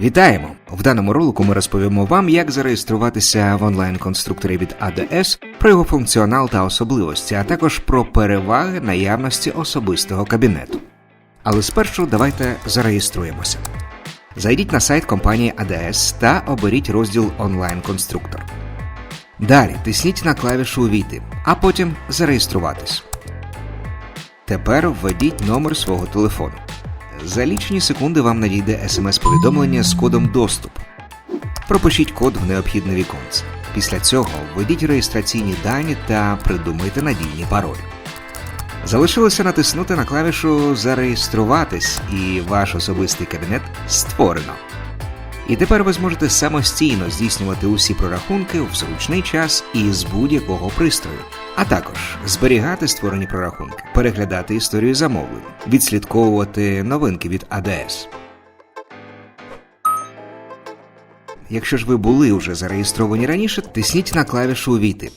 Вітаємо! В даному ролику ми розповімо вам, як зареєструватися в онлайн-конструкторі від ADS, про його функціонал та особливості, а також про переваги наявності особистого кабінету. Але спершу давайте зареєструємося. Зайдіть на сайт компанії ADS та оберіть розділ онлайн-конструктор. Далі тисніть на клавішу Увійти, а потім зареєструватись. Тепер введіть номер свого телефону. За лічені секунди вам надійде смс-повідомлення з кодом доступ. Пропишіть код в необхідне віконце. Після цього введіть реєстраційні дані та придумайте надійний пароль. Залишилося натиснути на клавішу Зареєструватись, і ваш особистий кабінет створено. І тепер ви зможете самостійно здійснювати усі прорахунки в зручний час і з будь-якого пристрою, а також зберігати створені прорахунки, переглядати історію замовлень, відслідковувати новинки від АДС. Якщо ж ви були вже зареєстровані раніше, тисніть на клавішу Увійти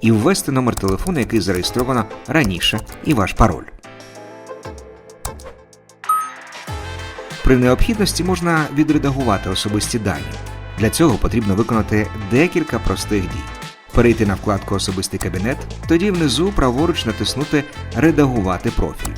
і ввести номер телефону, який зареєстровано раніше, і ваш пароль. При необхідності можна відредагувати особисті дані. Для цього потрібно виконати декілька простих дій. Перейти на вкладку Особистий кабінет, тоді внизу праворуч натиснути Редагувати профіль.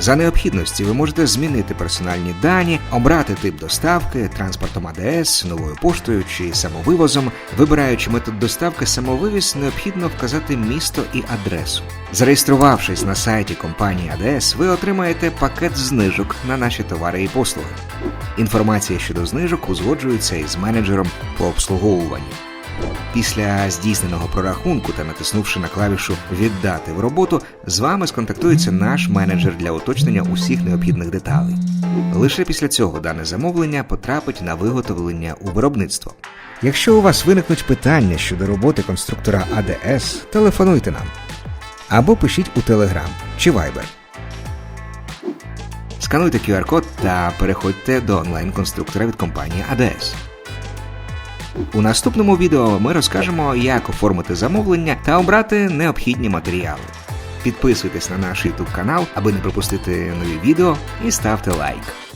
За необхідності ви можете змінити персональні дані, обрати тип доставки транспортом АДС, новою поштою чи самовивозом. Вибираючи метод доставки самовивіз, необхідно вказати місто і адресу. Зареєструвавшись на сайті компанії АДС, ви отримаєте пакет знижок на наші товари і послуги. Інформація щодо знижок узгоджується із менеджером по обслуговуванню. Після здійсненого прорахунку та натиснувши на клавішу Віддати в роботу, з вами сконтактується наш менеджер для уточнення усіх необхідних деталей. Лише після цього дане замовлення потрапить на виготовлення у виробництво. Якщо у вас виникнуть питання щодо роботи конструктора АДС, телефонуйте нам або пишіть у Telegram чи Viber. Скануйте QR-код та переходьте до онлайн-конструктора від компанії ADS. У наступному відео ми розкажемо, як оформити замовлення та обрати необхідні матеріали. Підписуйтесь на наш YouTube канал, аби не пропустити нові відео, і ставте лайк.